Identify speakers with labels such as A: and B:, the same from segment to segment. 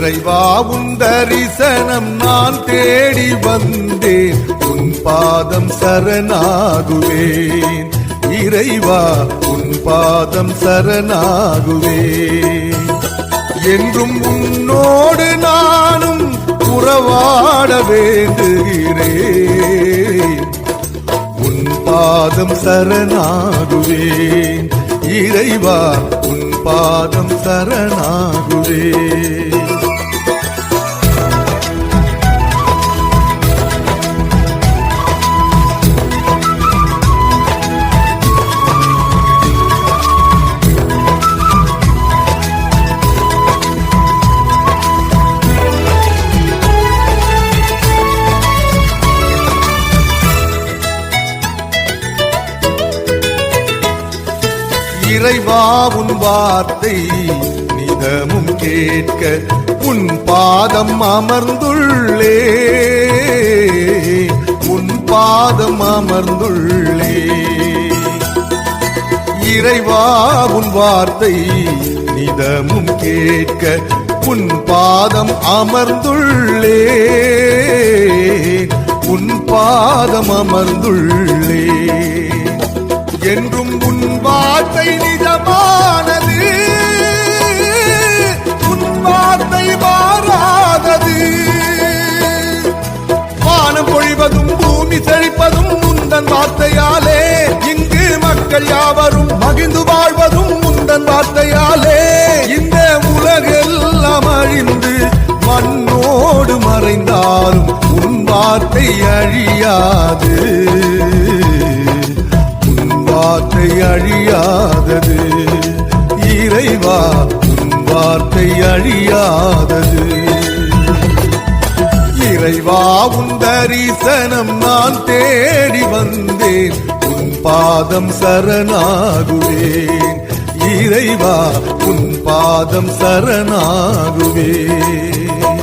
A: இறைவா உன் தரிசனம் நான் தேடி வந்தேன். உன் பாதம் சரணாகுவேன். இறைவா உன் பாதம் சரணாகுவேன். என்றும் உன்னோடு நானும் உறவாட வேண்டுகிறேன். உன் பாதம் சரணாகுவேன். இறைவா உன் பாதம் சரணாகுவேன். இறைவா உன் வார்த்தை நிதமும் கேட்க உன் பாதம் அமர்ந்துள்ளே. உன் பாதம் அமர்ந்துள்ளே. இறைவா உன் வார்த்தை நிதமும் கேட்க உன் பாதம் அமர்ந்துள்ளே. உன் பாதம் அமர்ந்துள்ளே. என்றும் உன் வார்த்தை பூமி செழிப்பதும் முந்தன் வார்த்தையாலே. இங்கு மக்கள் யாவரும் மகிழ்ந்து வாழ்வதும் முந்தன் வார்த்தையாலே. இந்த உலகெல்லாம் அழிந்து மண்ணோடு மறைந்தாலும் உன் வார்த்தை அழியாது. உன் வார்த்தை அழியாதது. இறைவா உன் வார்த்தை அழியாதது. இறைவா உன் தரிசனம் நான் தேடி வந்தேன். உன் பாதம் சரணாகுவேன். இறைவா உன் பாதம் சரணாகுவேன்.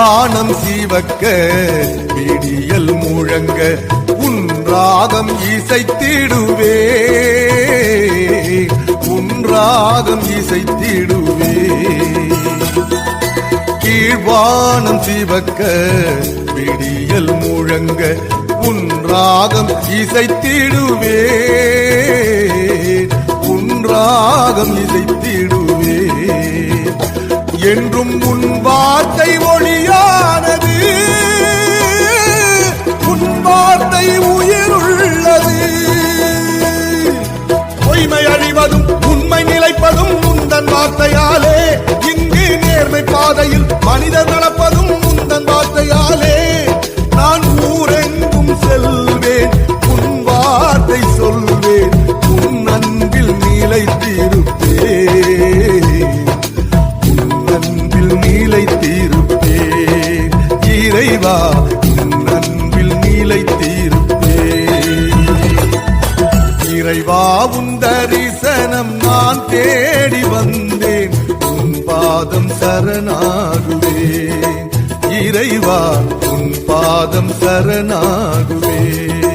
A: கீழ்வானம் சீவக்க விடியல் முழங்க உன் ராகம் இசைத்திடுவே. உன் ராகம் இசைத்திடுவே. கீழ்வானம் சீவக்க விடியல் முழங்க உன் ராகம் இசைத்திடுவே. உன் ராகம் இசைத்திடுவே. என்றும் உன் வார்த்தை ஒளி அழிவதும் உண்மை நிலைப்பதும் முந்தன் வார்த்தையாலே. இங்கு நேர்மை பாதையில் மனிதர் நடப்பதும் முந்தன் வார்த்தையாலே. நான் ஊரெங்கும் செல்வேன் உன் வார்த்தை சொல்வேன் உன் அன்பில் நிலைத்திருப்பே உன் அன்பில் நிலைத்திருப்பே இறைவா உன் அன்பில் நிலைத்தீர் இறைவா உன் தரிசனம் நான் தேடி வந்தேன். உன் பாதம் சரணாகுவேன் இறைவா உன் பாதம் சரணாகுவேன்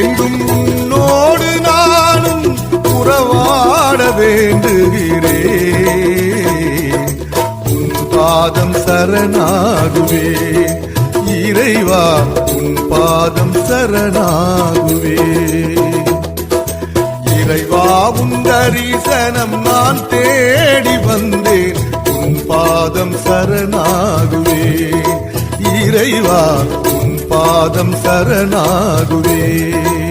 A: எங்கும் உன்னோடு நானும் உறவாட வேண்டுகிறேன். உன் பாதம் சரணாகுவேன் இறைவா உன் பாதம் சரணாகுவே. சரணம் நான் தேடி வந்தேன். உன் பாதம் சரணாகுவேன் இறைவா உன் பாதம் சரணாகுவேன்